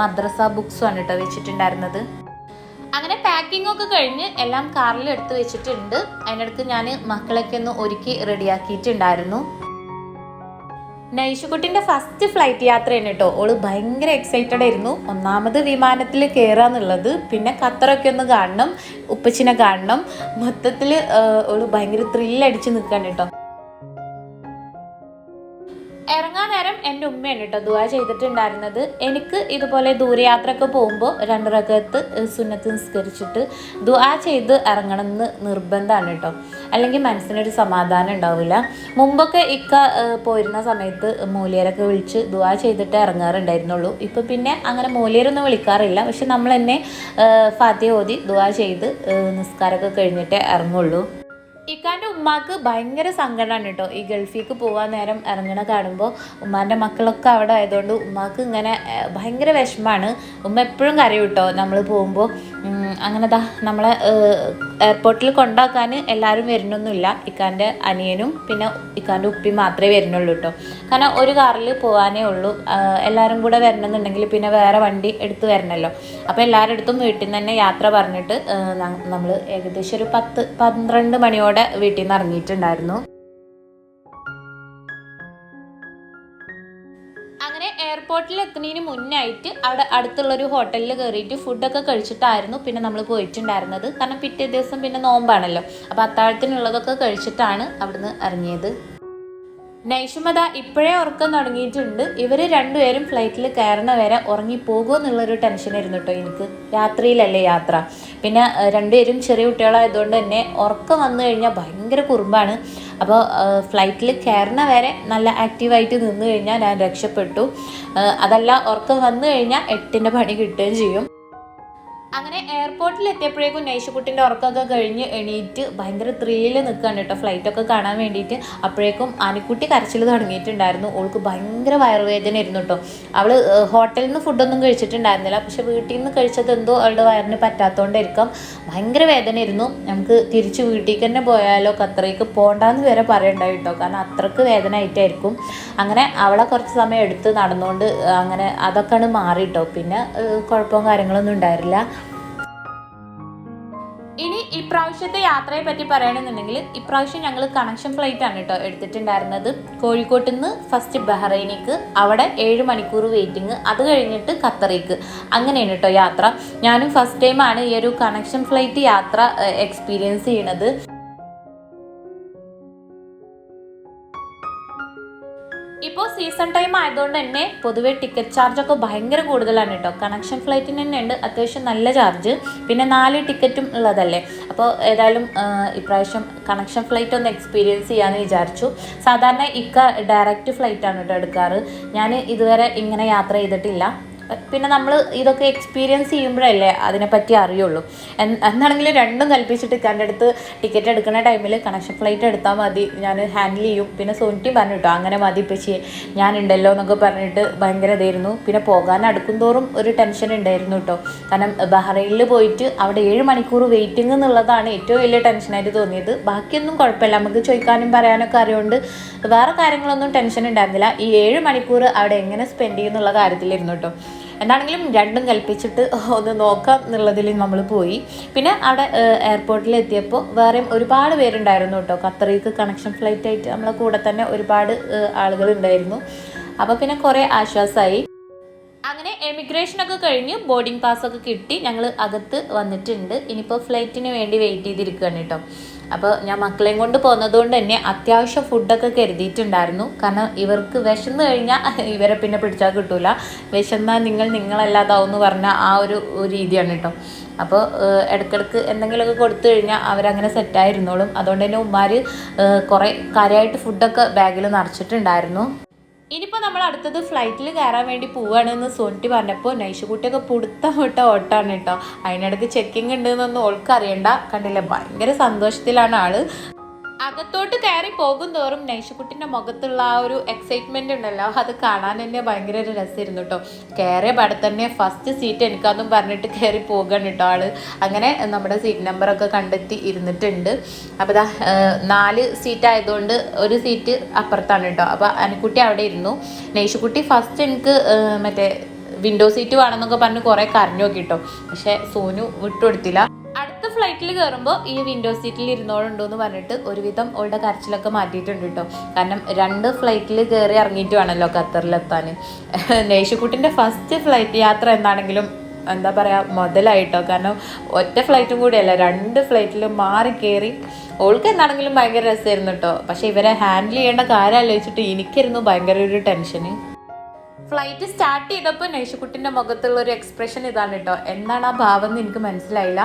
മദ്രസ ബുക്സും ആണ് കേട്ടോ വെച്ചിട്ടുണ്ടായിരുന്നത്. അങ്ങനെ പാക്കിംഗ് ഒക്കെ കഴിഞ്ഞ് എല്ലാം കാറിൽ എടുത്തു വെച്ചിട്ടുണ്ട്. അതിനടുത്ത് ഞാൻ മക്കളൊക്കെ ഒന്ന് ഒരുക്കി റെഡിയാക്കിയിട്ടുണ്ടായിരുന്നു. നൈഷുക്കുട്ടിന്റെ ഫസ്റ്റ് ഫ്ലൈറ്റ് യാത്രയാണ് കേട്ടോ ഓൾ ഭയങ്കര എക്സൈറ്റഡ് ആയിരുന്നു. ഒന്നാമത് വിമാനത്തിൽ കയറുക എന്നുള്ളത് പിന്നെ ഖത്തറൊക്കെ ഒന്ന് കാണണം ഉപ്പച്ചിനെ കാണണം. മൊത്തത്തിൽ ഓൾ ഭയങ്കര ത്രില്ലടിച്ച് നിൽക്കുകയാണ് കേട്ടോ എന്റെ ഉമ്മയാണ് കേട്ടോ ദുവാ ചെയ്തിട്ടുണ്ടായിരുന്നത്. എനിക്ക് ഇതുപോലെ ദൂരയാത്രയൊക്കെ പോകുമ്പോൾ രണ്ട് റകത്ത് സുന്നത്ത് നിസ്കരിച്ചിട്ട് ദുവാ ചെയ്ത് ഇറങ്ങണം എന്ന് നിർബന്ധമാണ് കേട്ടോ അല്ലെങ്കിൽ മനസ്സിനൊരു സമാധാനം ഉണ്ടാവില്ല മുമ്പൊക്കെ ഇക്ക പോയിരുന്ന സമയത്ത് മൂലിയരൊക്കെ വിളിച്ച് ദുവാ ചെയ്തിട്ട് ഇറങ്ങാറുണ്ടായിരുന്നുള്ളൂ. ഇപ്പം പിന്നെ അങ്ങനെ മൂലിയരൊന്നും വിളിക്കാറില്ല. പക്ഷെ നമ്മൾ തന്നെ ഫാത്തിയ ഓതി ദുവാ ചെയ്ത് നിസ്കാരമൊക്കെ കഴിഞ്ഞിട്ടേ ഇറങ്ങുള്ളൂ. ഇക്കാന്റെ ഉമ്മാക്ക് ഭയങ്കര സങ്കടമാണ് കേട്ടോ. ഈ ഗൾഫിലേക്ക് പോകാൻ നേരം ഇറങ്ങണ കാണുമ്പോൾ ഉമ്മാന്റെ മക്കളൊക്കെ അവിടെ ആയതുകൊണ്ട് ഉമ്മാക്ക് ഇങ്ങനെ ഭയങ്കര വിഷമമാണ്. ഉമ്മ എപ്പോഴും കരയൂട്ടോ നമ്മൾ പോകുമ്പോൾ അങ്ങനെ ദാ നമ്മളെ എയർപോർട്ടിൽ കൊണ്ടാക്കാൻ എല്ലാവരും വരുന്നൊന്നുമില്ല. ഇക്കാന്റെ അനിയനും പിന്നെ ഇക്കാന്റെ ഉപ്പി മാത്രമേ വരുന്നുള്ളൂ കേട്ടോ കാരണം ഒരു കാറിൽ പോകാനേ ഉള്ളൂ. എല്ലാവരും കൂടെ വരണമെന്നുണ്ടെങ്കിൽ പിന്നെ വേറെ വണ്ടി എടുത്ത് വരണമല്ലോ അപ്പോൾ എല്ലാവരുടെ അടുത്തും വീട്ടിൽ നിന്ന് തന്നെ യാത്ര പറഞ്ഞിട്ട് നമ്മൾ ഏകദേശം ഒരു പത്ത് പന്ത്രണ്ട് മണിയോടെ വീട്ടിൽ നിന്ന് ഇറങ്ങിയിട്ടുണ്ടായിരുന്നു. എയർപോർട്ടിൽ എത്തുന്നതിന് മുന്നായിട്ട് അവിടെ അടുത്തുള്ളൊരു ഹോട്ടലിൽ കയറിയിട്ട് ഫുഡൊക്കെ കഴിച്ചിട്ടായിരുന്നു പിന്നെ നമ്മൾ പോയിട്ടുണ്ടായിരുന്നത്. കാരണം പിറ്റേ ദിവസം പിന്നെ നോമ്പാണല്ലോ. അപ്പോൾ അത്താഴത്തിനുള്ളതൊക്കെ കഴിച്ചിട്ടാണ് അവിടുന്ന് ഇറങ്ങിയത്. നൈഷുമത ഇപ്പോഴേ ഉറക്കം തുടങ്ങിയിട്ടുണ്ട്. ഇവർ രണ്ടുപേരും ഫ്ലൈറ്റിൽ കയറുന്ന വരെ ഉറങ്ങിപ്പോകുമോ എന്നുള്ളൊരു ടെൻഷൻ ആയിരുന്നു കേട്ടോ എനിക്ക്. രാത്രിയിലല്ലേ യാത്ര. പിന്നെ രണ്ടുപേരും ചെറിയ കുട്ടികളായതുകൊണ്ട് തന്നെ ഉറക്കം വന്നു കഴിഞ്ഞാൽ ഭയങ്കര കുറുമ്പാണ്. അപ്പോൾ ഫ്ലൈറ്റിൽ കയറുന്ന വരെ നല്ല ആക്റ്റീവായിട്ട് നിന്ന് കഴിഞ്ഞാൽ ഞാൻ രക്ഷപ്പെട്ടു. അതല്ല ഉറക്കം വന്നു കഴിഞ്ഞാൽ എട്ടിന്റെ പണി കിട്ടുകയും ചെയ്യും. അങ്ങനെ എയർപോർട്ടിൽ എത്തിയപ്പോഴേക്കും നൈഷുക്കുട്ടിന്റെ ഉറക്കമൊക്കെ കഴിഞ്ഞ് എണീറ്റ് ഭയങ്കര ത്രില്ലിൽ നിൽക്കുകയാണ് കേട്ടോ. ഫ്ലൈറ്റൊക്കെ കാണാൻ വേണ്ടിയിട്ട്. അപ്പോഴേക്കും ആനിക്കുട്ടി കരച്ചിൽ തുടങ്ങിയിട്ടുണ്ടായിരുന്നു. ഓൾക്ക് ഭയങ്കര വയറുവേദന ആയിരുന്നു കേട്ടോ അവൾ ഹോട്ടലിൽ നിന്ന് ഫുഡൊന്നും കഴിച്ചിട്ടുണ്ടായിരുന്നില്ല. പക്ഷെ വീട്ടിൽ നിന്ന് കഴിച്ചത് എന്തോ അവളുടെ വയറിന് പറ്റാത്തതുകൊണ്ടായിരിക്കാം ഭയങ്കര വേദനയായിരുന്നു. നമുക്ക് തിരിച്ച് വീട്ടിലേക്ക് തന്നെ പോയാലോ ഖത്തറേക്ക് പോകണ്ടെന്ന് വരെ പറയണ്ടായി കേട്ടോ. കാരണം അത്രയ്ക്ക് വേദന ആയിട്ടായിരിക്കും. അങ്ങനെ അവളെ കുറച്ച് സമയം എടുത്ത് നടന്നുകൊണ്ട് അങ്ങനെ അതൊക്കെയാണ് മാറി കേട്ടോ. പിന്നെ കുഴപ്പവും കാര്യങ്ങളൊന്നും ഉണ്ടായിരുന്നില്ല. ഇപ്രാവശ്യത്തെ യാത്രയെ പറ്റി പറയണമെന്നുണ്ടെങ്കിൽ ഇപ്രാവശ്യം ഞങ്ങൾ കണക്ഷൻ ഫ്ലൈറ്റ് ആണ് കേട്ടോ എടുത്തിട്ടുണ്ടായിരുന്നത്. കോഴിക്കോട്ട് നിന്ന് ഫസ്റ്റ് ബഹ്റൈനിക്ക് അവിടെ ഏഴ് മണിക്കൂർ വെയിറ്റിംഗ് അത് കഴിഞ്ഞിട്ട് ഖത്തറേക്ക്. അങ്ങനെയാണ് കേട്ടോ യാത്ര. ഞാനും ഫസ്റ്റ് ടൈമാണ് ഈ ഒരു കണക്ഷൻ ഫ്ലൈറ്റ് യാത്ര എക്സ്പീരിയൻസ് ചെയ്യണത്. ഇപ്പോൾ സീസൺ ടൈം ആയതുകൊണ്ട് തന്നെ പൊതുവേ ടിക്കറ്റ് ചാർജ് ഒക്കെ ഭയങ്കര കൂടുതലാണ് കേട്ടോ കണക്ഷൻ ഫ്ലൈറ്റിന് തന്നെ ഉണ്ട്. അത്യാവശ്യം നല്ല ചാർജ് പിന്നെ നാല് ടിക്കറ്റും ഉള്ളതല്ലേ? അപ്പോൾ ഏതായാലും ഇപ്രാവശ്യം കണക്ഷൻ ഫ്ലൈറ്റ് ഒന്ന് എക്സ്പീരിയൻസ് ചെയ്യാമെന്ന് വിചാരിച്ചു. സാധാരണ ഇക്ക ഡയറക്റ്റ് ഫ്ലൈറ്റാണ് കേട്ടോ എടുക്കാറ്. ഞാൻ ഇതുവരെ ഇങ്ങനെ യാത്ര ചെയ്തിട്ടില്ല. പിന്നെ നമ്മൾ ഇതൊക്കെ എക്സ്പീരിയൻസ് ചെയ്യുമ്പോഴല്ലേ അതിനെപ്പറ്റി അറിയുള്ളൂ. എന്നാണെങ്കിലും രണ്ടും കൽപ്പിച്ചിട്ട് എന്റെ അടുത്ത് ടിക്കറ്റ് എടുക്കുന്ന ടൈമിൽ കണക്ഷൻ ഫ്ലൈറ്റ് എടുത്താൽ മതി. ഞാൻ ഹാൻഡിൽ ചെയ്യും. പിന്നെ സോനിറ്റി പറഞ്ഞു കേട്ടോ അങ്ങനെ മതി ഇപ്പച്ചി. ഞാനുണ്ടല്ലോ എന്നൊക്കെ പറഞ്ഞിട്ട് ഭയങ്കര ഇതായിരുന്നു. പിന്നെ പോകാൻ അടുക്കും തോറും ഒരു ടെൻഷൻ ഉണ്ടായിരുന്നു കേട്ടോ കാരണം ബഹ്റൈനിൽ പോയിട്ട് അവിടെ ഏഴ് മണിക്കൂർ വെയിറ്റിംഗ് എന്നുള്ളതാണ് ഏറ്റവും വലിയ ടെൻഷനായിട്ട് തോന്നിയത്. ബാക്കിയൊന്നും കുഴപ്പമില്ല. നമുക്ക് ചോദിക്കാനും പറയാനൊക്കെ അറിയുകൊണ്ട് വേറെ കാര്യങ്ങളൊന്നും ടെൻഷൻ ഉണ്ടായിരുന്നില്ല. ഈ ഏഴ് മണിക്കൂർ അവിടെ എങ്ങനെ സ്പെൻഡ് ചെയ്യുന്നുള്ള കാര്യത്തിലിരുന്നു കേട്ടോ എന്താണെങ്കിലും രണ്ടും കൽപ്പിച്ചിട്ട് ഒന്ന് നോക്കാം എന്നുള്ളതിൽ നമ്മൾ പോയി. പിന്നെ അവിടെ എയർപോർട്ടിൽ എത്തിയപ്പോൾ വേറെയും ഒരുപാട് പേരുണ്ടായിരുന്നു കേട്ടോ. ഖത്തറിക്ക് കണക്ഷൻ ഫ്ലൈറ്റ് ആയിട്ട് നമ്മളെ കൂടെ തന്നെ ഒരുപാട് ആളുകൾ ഉണ്ടായിരുന്നു അപ്പോൾ പിന്നെ കുറേ ആശ്വാസമായി അങ്ങനെ ഒക്കെ കഴിഞ്ഞ് ബോർഡിംഗ് പാസ് ഒക്കെ കിട്ടി. ഞങ്ങൾ അകത്ത് വന്നിട്ടുണ്ട്. ഇനിയിപ്പോൾ ഫ്ലൈറ്റിന് വേണ്ടി വെയിറ്റ് ചെയ്തിരിക്കുകയാണ് കേട്ടോ. അപ്പോൾ ഞാൻ മക്കളെയും കൊണ്ട് പോകുന്നതുകൊണ്ട് തന്നെ അത്യാവശ്യം ഫുഡൊക്കെ കരുതിയിട്ടുണ്ടായിരുന്നു. കാരണം ഇവർക്ക് വിശന്ന് കഴിഞ്ഞാൽ ഇവരെ പിന്നെ പിടിച്ചാൽ കിട്ടൂല. വിശന്നാൽ നിങ്ങൾ നിങ്ങളല്ലാതാവും എന്ന് പറഞ്ഞ ആ ഒരു രീതിയാണ് കേട്ടോ അപ്പോൾ ഇടയ്ക്കിടയ്ക്ക് എന്തെങ്കിലുമൊക്കെ കൊടുത്തു കഴിഞ്ഞാൽ അവരങ്ങനെ സെറ്റായിരുന്നോളും അതുകൊണ്ട് തന്നെ ഉമ്മാർ കുറേ കാര്യമായിട്ട് ഫുഡൊക്കെ ബാഗിൽ നിറച്ചിട്ടുണ്ടായിരുന്നു. ഇനിയിപ്പോൾ നമ്മൾ അടുത്തത് ഫ്ലൈറ്റിൽ കയറാൻ വേണ്ടി പോവുകയാണെന്ന് സോണിറ്റി പറഞ്ഞപ്പോൾ നൈഷുകുട്ടിയൊക്കെ പുടുത്തം വിട്ട ഓട്ടാണ് കേട്ടോ. അതിനിടയ്ക്ക് ചെക്കിങ് ഉണ്ടെന്നൊന്നും ഓൾക്ക് അറിയണ്ട കണ്ടില്ലേ? ഭയങ്കര സന്തോഷത്തിലാണ് ആൾ. അകത്തോട്ട് കയറി പോകും തോറും നൈഷക്കുട്ടിന്റെ മുഖത്തുള്ള ആ ഒരു എക്സൈറ്റ്മെന്റ് ഉണ്ടല്ലോ. അത് കാണാൻ തന്നെ ഭയങ്കര ഒരു രസമായിരുന്നു കേട്ടോ. കയറിയ പടം തന്നെ ഫസ്റ്റ് സീറ്റ് എനിക്കാന്നും പറഞ്ഞിട്ട് കയറി പോകാൻ കേട്ടോ ആൾ. അങ്ങനെ നമ്മുടെ സീറ്റ് നമ്പറൊക്കെ കണ്ടെത്തി ഇരുന്നിട്ടുണ്ട്. അപ്പോൾ ഇതാ നാല് സീറ്റ് ആയതുകൊണ്ട് ഒരു സീറ്റ് അപ്പുറത്താണ് കേട്ടോ. അപ്പോൾ അനുക്കുട്ടി അവിടെ ഇരുന്നു. നൈഷുക്കുട്ടി ഫസ്റ്റ് എനിക്ക് മറ്റേ വിൻഡോ സീറ്റ് വേണമെന്നൊക്കെ പറഞ്ഞ് കുറേ കരഞ്ഞു നോക്കി കേട്ടോ. പക്ഷേ സോനു വിട്ടുകൊടുത്തില്ല. ഫ്ലൈറ്റിൽ കയറുമ്പോൾ ഈ വിൻഡോ സീറ്റിൽ ഇരുന്നോളുണ്ടോ എന്ന് പറഞ്ഞിട്ട് ഒരുവിധം ഓളുടെ കരച്ചിലൊക്കെ മാറ്റിയിട്ടുണ്ട് കേട്ടോ കാരണം രണ്ട് ഫ്ലൈറ്റിൽ കയറി ഇറങ്ങിയിട്ട് വേണമല്ലോ ഖത്തറിലെത്താൻ. നേശുക്കുട്ടിന്റെ ഫസ്റ്റ് ഫ്ലൈറ്റ് യാത്ര എന്താണെങ്കിലും എന്താ പറയുക മുതലായിട്ടോ. കാരണം ഒറ്റ ഫ്ലൈറ്റും കൂടിയല്ല രണ്ട് ഫ്ലൈറ്റിൽ മാറി കയറി ഓൾക്ക് എന്താണെങ്കിലും ഭയങ്കര രസമായിരുന്നു കേട്ടോ പക്ഷേ ഇവരെ ഹാൻഡിൽ ചെയ്യേണ്ട കാര്യം ആലോചിച്ചിട്ട് എനിക്കായിരുന്നു ഭയങ്കര ഒരു ടെൻഷന്. ഫ്ലൈറ്റ് സ്റ്റാർട്ട് ചെയ്തപ്പോൾ നേശുക്കുട്ടിന്റെ മുഖത്തുള്ള ഒരു എക്സ്പ്രഷൻ ഇതാണ് കേട്ടോ എന്താണ് ആ ഭാവം എന്ന് എനിക്ക് മനസ്സിലായില്ല.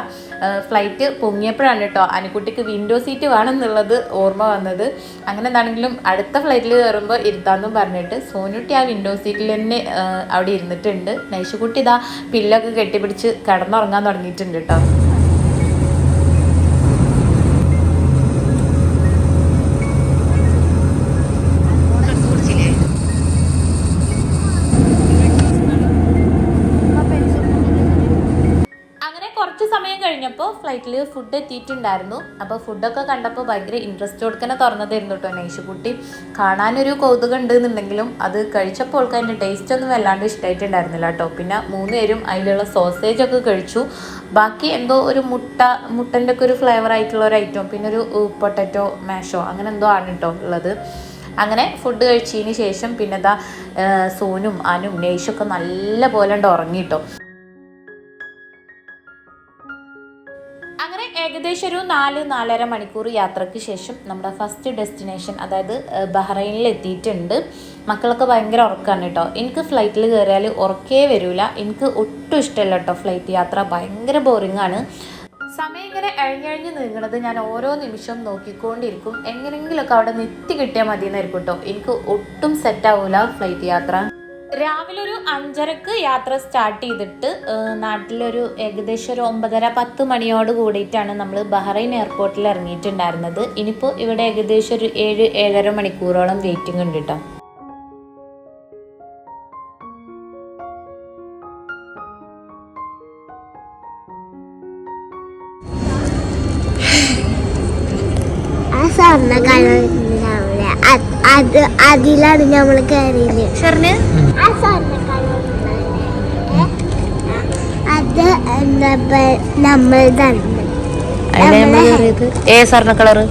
ഫ്ലൈറ്റ് പൊങ്ങിയപ്പോഴാണ് കേട്ടോ അനുക്കുട്ടിക്ക് വിൻഡോ സീറ്റ് വേണമെന്നുള്ളത് ഓർമ്മ വന്നത്. അങ്ങനെ എന്താണെങ്കിലും അടുത്ത ഫ്ലൈറ്റിൽ കയറുമ്പോൾ ഇരുത്താമെന്നും പറഞ്ഞിട്ട് സോനുട്ടി ആ വിൻഡോ സീറ്റിൽ തന്നെ അവിടെ ഇരുന്നിട്ടുണ്ട്. നൈഷുക്കുട്ടി ഇതാ പില്ലൊക്കെ കെട്ടിപ്പിടിച്ച് കിടന്നുറങ്ങാൻ തുടങ്ങിയിട്ടുണ്ട് കേട്ടോ അങ്ങനെ സമയം കഴിഞ്ഞപ്പോൾ ഫ്ലൈറ്റിൽ ഫുഡ് എത്തിയിട്ടുണ്ടായിരുന്നു. അപ്പോൾ ഫുഡൊക്കെ കണ്ടപ്പോൾ ഭയങ്കര ഇൻട്രസ്റ്റ് കൊടുക്കനെ തുറന്നതായിരുന്നു കേട്ടോ നൈഷുക്കുട്ടി കാണാനൊരു കൗതുകം ഉണ്ടെന്നുണ്ടെങ്കിലും അത് കഴിച്ചപ്പോൾ അതിന്റെ ടേസ്റ്റ് ഒന്നും വല്ലാണ്ട് ഇഷ്ടമായിട്ടുണ്ടായിരുന്നില്ല കേട്ടോ പിന്നെ മൂന്ന് പേരും അതിലുള്ള സോസേജ് ഒക്കെ കഴിച്ചു. ബാക്കി എന്തോ ഒരു മുട്ട മുട്ടന്റെ ഒക്കെ ഒരു ഫ്ലേവർ ആയിട്ടുള്ള ഒരു ഐറ്റം പിന്നെ ഒരു പൊട്ടറ്റോ മാഷോ അങ്ങനെ എന്തോ ആണ് കേട്ടോ ഉള്ളത്. അങ്ങനെ ഫുഡ് കഴിച്ചതിന് ശേഷം പിന്നെ ദാ സോനും അനും നെയ്ഷൊക്കെ നല്ല പോലെ ഉണ്ട് ഉറങ്ങിട്ടോ ഏകദേശം ഒരു നാല് നാലര മണിക്കൂർ യാത്രയ്ക്ക് ശേഷം നമ്മുടെ ഫസ്റ്റ് ഡെസ്റ്റിനേഷൻ അതായത് ബഹ്റൈനിൽ എത്തിയിട്ടുണ്ട് മക്കളൊക്കെ ഭയങ്കര ഉറക്കാണ് കേട്ടോ. എനിക്ക് ഫ്ലൈറ്റിൽ കയറിയാൽ ഉറക്കേ വരില്ല എനിക്ക് ഒട്ടും ഇഷ്ടമല്ല കേട്ടോ ഫ്ലൈറ്റ് യാത്ര. ഭയങ്കര ബോറിംഗ് ആണ്. സമയം ഇങ്ങനെ എഴഞ്ഞഴിഞ്ഞ് നീങ്ങണത് ഞാൻ ഓരോ നിമിഷവും നോക്കിക്കൊണ്ടിരിക്കും. എങ്ങനെയെങ്കിലുമൊക്കെ അവിടെ നിത്തി കിട്ടിയാൽ മതി എന്നായിരിക്കും കേട്ടോ. എനിക്ക് ഒട്ടും സെറ്റ് ആവില്ല ഫ്ലൈറ്റ് യാത്ര. രാവിലെ ഒരു അഞ്ചരക്ക് യാത്ര സ്റ്റാർട്ട് ചെയ്തിട്ട് നാട്ടിലൊരു ഏകദേശം ഒരു ഒമ്പതര പത്ത് മണിയോട് കൂടിയിട്ടാണ് നമ്മൾ ബഹ്റൈൻ എയർപോർട്ടിൽ ഇറങ്ങിയിട്ടുണ്ടായിരുന്നത്. ഇനിയിപ്പോൾ ഇവിടെ ഏകദേശം ഒരു ഏഴ് ഏഴര മണിക്കൂറോളം വെയിറ്റിംഗ് ഉണ്ട് കേട്ടോ അതിലാണ് നമ്മൾ കയറിയത് സാറിന്? ആ സാറിനെ അത് എന്താ നമ്മൾ ഏ സ്വർണ കളറ്?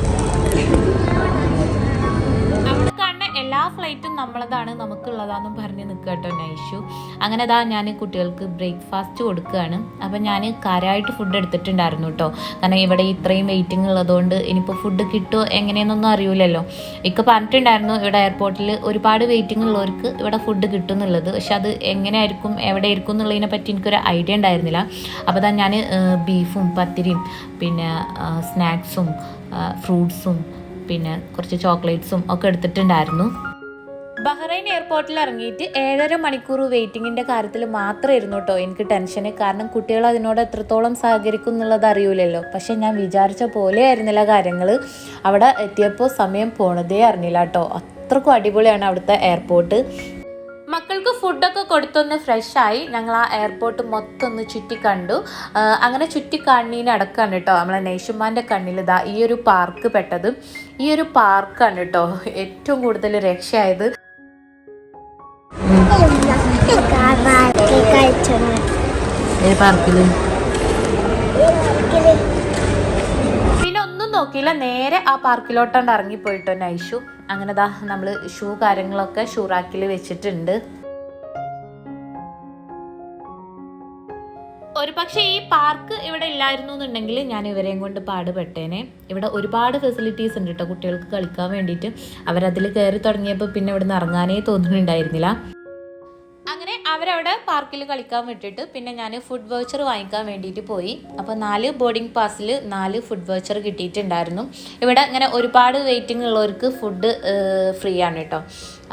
ഫ്ലൈറ്റും നമുക്കുള്ളതാന്ന് പറഞ്ഞ് നിൽക്കുക കേട്ടോ നൈഷു. അങ്ങനെ അതാ ഞാൻ കുട്ടികൾക്ക് ബ്രേക്ക്ഫാസ്റ്റ് കൊടുക്കുകയാണ്. അപ്പം ഞാൻ കാര്യമായിട്ട് ഫുഡ് എടുത്തിട്ടുണ്ടായിരുന്നു കേട്ടോ. കാരണം ഇവിടെ ഇത്രയും വെയിറ്റിംഗ് ഉള്ളതുകൊണ്ട് ഇനിയിപ്പോൾ ഫുഡ് കിട്ടുമോ എങ്ങനെയെന്നൊന്നും അറിയില്ലല്ലോ ഇക്ക പറഞ്ഞിട്ടുണ്ടായിരുന്നു ഇവിടെ എയർപോർട്ടിൽ ഒരുപാട് വെയിറ്റിംഗ് ഉള്ളവർക്ക് ഇവിടെ ഫുഡ് കിട്ടും എന്നുള്ളത് പക്ഷെ അത് എങ്ങനെയായിരിക്കും എവിടെ ആയിരിക്കും എന്നുള്ളതിനെ പറ്റി എനിക്കൊരു ഐഡിയ ഉണ്ടായിരുന്നില്ല. അപ്പോൾ തന്നെ ഞാൻ ബീഫും പത്തിരിയും പിന്നെ സ്നാക്സും ഫ്രൂട്ട്സും പിന്നെ കുറച്ച് ചോക്ലേറ്റ്സും ഒക്കെ എടുത്തിട്ടുണ്ടായിരുന്നു. ബഹ്റൈൻ എയർപോർട്ടിൽ ഇറങ്ങിയിട്ട് ഏഴര മണിക്കൂർ വെയിറ്റിങ്ങിന്റെ കാര്യത്തിൽ മാത്രമായിരുന്നു കേട്ടോ എനിക്ക് ടെൻഷന്. കാരണം കുട്ടികൾ അതിനോട് എത്രത്തോളം സഹകരിക്കും എന്നുള്ളത് അറിയൂലല്ലോ. പക്ഷേ ഞാൻ വിചാരിച്ച പോലെ ആയിരുന്നില്ല കാര്യങ്ങൾ. അവിടെ എത്തിയപ്പോൾ സമയം പോണതേ അറിഞ്ഞില്ല കേട്ടോ. അത്രക്കും അടിപൊളിയാണ് അവിടുത്തെ എയർപോർട്ട്. മക്കൾക്ക് ഫുഡൊക്കെ കൊടുത്തൊന്ന് ഫ്രഷായി ഞങ്ങൾ ആ എയർപോർട്ട് മൊത്തം ഒന്ന് ചുറ്റി കണ്ടു. അങ്ങനെ ചുറ്റി കണ്ണീനടക്കാണ് കേട്ടോ. നമ്മളെ നേഷുമാന്റെ കണ്ണിൽ ഇതാ ഈ ഒരു പാർക്ക് പെട്ടത്. ഈ ഒരു പാർക്കാണ് കേട്ടോ ഏറ്റവും കൂടുതൽ രക്ഷയായത്. പാർക്കിൽ പിന്നെ ഒന്നും നോക്കിയില്ല. നേരെ ആ പാർക്കിലോട്ടാണ്ട് ഇറങ്ങിപ്പോയിട്ടോ നൈഷു അങ്ങനെ ദാ ഷൂ കാര്യങ്ങളൊക്കെ ഷൂറാക്കിൽ വെച്ചിട്ടുണ്ട്. ഒരു പക്ഷേ ഈ പാർക്ക് ഇവിടെ ഇല്ലായിരുന്നു എന്നുണ്ടെങ്കിൽ ഞാൻ ഇവരെയും കൊണ്ട് പാടുപെട്ടേനെ. ഇവിടെ ഒരുപാട് ഫെസിലിറ്റീസ് ഉണ്ട് കേട്ടോ കുട്ടികൾക്ക് കളിക്കാൻ വേണ്ടിയിട്ട്. അവരതിൽ കയറി തുടങ്ങിയപ്പോൾ പിന്നെ ഇവിടെ നിന്ന് ഇറങ്ങാനേ തോന്നുന്നുണ്ടായിരുന്നില്ല. പാർക്കിൽ കളിക്കാൻ വിട്ടിട്ട് പിന്നെ ഞാൻ ഫുഡ് വൗച്ചർ വാങ്ങിക്കാൻ വേണ്ടിയിട്ട് പോയി. അപ്പോൾ നാല് ബോർഡിംഗ് പാസ്സിൽ നാല് ഫുഡ് വൗച്ചർ കിട്ടിയിട്ടുണ്ടായിരുന്നു. ഇവിടെ ഇങ്ങനെ ഒരുപാട് വെയിറ്റിംഗ് ഉള്ളവർക്ക് ഫുഡ് ഫ്രീ ആണ് കേട്ടോ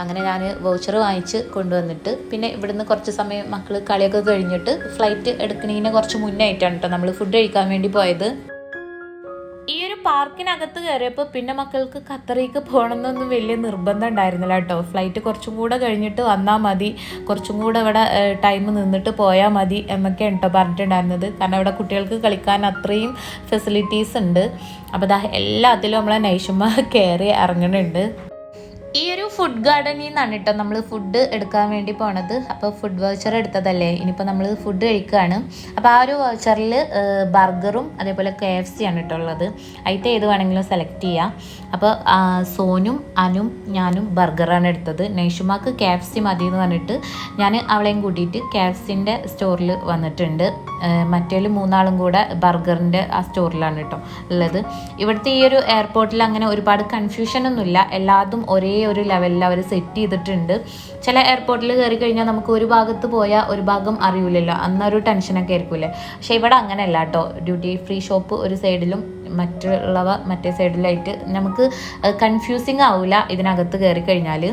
അങ്ങനെ ഞാൻ വൗച്ചർ വാങ്ങിച്ച് കൊണ്ടുവന്നിട്ട് പിന്നെ ഇവിടുന്ന് കുറച്ച് സമയം മക്കൾ കളിയൊക്കെ കഴിഞ്ഞിട്ട് ഫ്ലൈറ്റ് എടുക്കുന്നതിന് കുറച്ച് മുന്നേ ആയിട്ടാണ് കേട്ടോ നമ്മൾ ഫുഡ് കഴിക്കാൻ വേണ്ടി പോയത്. പാർക്കിനകത്ത് കയറിയപ്പോൾ പിന്നെ മക്കൾക്ക് ഖത്തറിക്ക് പോകണമെന്നൊന്നും വലിയ നിർബന്ധം ഉണ്ടായിരുന്നില്ല കേട്ടോ. ഫ്ലൈറ്റ് കുറച്ചും കൂടെ കഴിഞ്ഞിട്ട് വന്നാൽ മതി. കുറച്ചും കൂടെ ഇവിടെ ടൈം നിന്നിട്ട് പോയാൽ മതി എന്നൊക്കെയാണ് കേട്ടോ പറഞ്ഞിട്ടുണ്ടായിരുന്നത്. കാരണം ഇവിടെ കുട്ടികൾക്ക് കളിക്കാൻ അത്രയും ഫെസിലിറ്റീസ് ഉണ്ട്. അപ്പോൾ ദാ എല്ലാത്തിലും നമ്മളെ നൈഷുമ്മ കയറി ഇറങ്ങുന്നുണ്ട് ഈ ഒരു ഫുഡ് ഗാർഡനിൽ നിന്നാണ് കേട്ടോ നമ്മൾ ഫുഡ് എടുക്കാൻ വേണ്ടി പോണത്. അപ്പോൾ ഫുഡ് വൗച്ചർ എടുത്തതല്ലേ? ഇനിയിപ്പോൾ നമ്മൾ ഫുഡ് കഴിക്കുകയാണ് അപ്പോൾ ആ ഒരു വൗച്ചറിൽ ബർഗറും അതേപോലെ കെ എഫ് സി ആണ് കേട്ടോ ഉള്ളത്. അതിൽ ഏത് വേണമെങ്കിലും സെലക്ട് ചെയ്യാം. അപ്പോൾ സോനും അനും ഞാനും ബർഗറാണ് എടുത്തത്. നൈഷുമാക്ക് കെ എഫ് സി മതി എന്ന് പറഞ്ഞിട്ട് ഞാൻ അവളെയും കൂട്ടിയിട്ട് കെ എഫ് സിന്റെ സ്റ്റോറിൽ വന്നിട്ടുണ്ട്. മറ്റേൽ മൂന്നാളും കൂടെ ബർഗറിന്റെ ആ സ്റ്റോറിലാണ് കേട്ടോ ഉള്ളത്. ഇവിടുത്തെ ഈ ഒരു എയർപോർട്ടിൽ അങ്ങനെ ഒരുപാട് കൺഫ്യൂഷൻ ഒന്നുമില്ല. എല്ലാതും ഒരേ ഒരു ലെവലിൽ അവർ സെറ്റ് ചെയ്തിട്ടുണ്ട്. ചില എയർപോർട്ടിൽ കയറി കഴിഞ്ഞാൽ നമുക്ക് ഒരു ഭാഗത്ത് പോയാൽ ഒരു ഭാഗം അറിയില്ലല്ലോ അന്നൊരു ടെൻഷനൊക്കെ ആയിരിക്കൂലേ പക്ഷേ ഇവിടെ അങ്ങനെയല്ല കേട്ടോ. ഡ്യൂട്ടി ഫ്രീ ഷോപ്പ് ഒരു സൈഡിലും മറ്റുള്ളവ മറ്റേ സൈഡിലായിട്ട് നമുക്ക് കൺഫ്യൂസിങ് ആവില്ല ഇതിനകത്ത് കയറി കഴിഞ്ഞാൽ